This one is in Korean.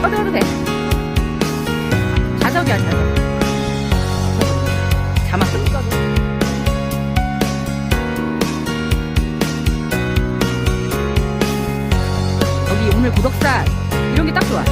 꺼져도 돼. 자석이 아니라 자막 좀 꺼져. 여기 오늘 구독살 이런 게 딱 좋아.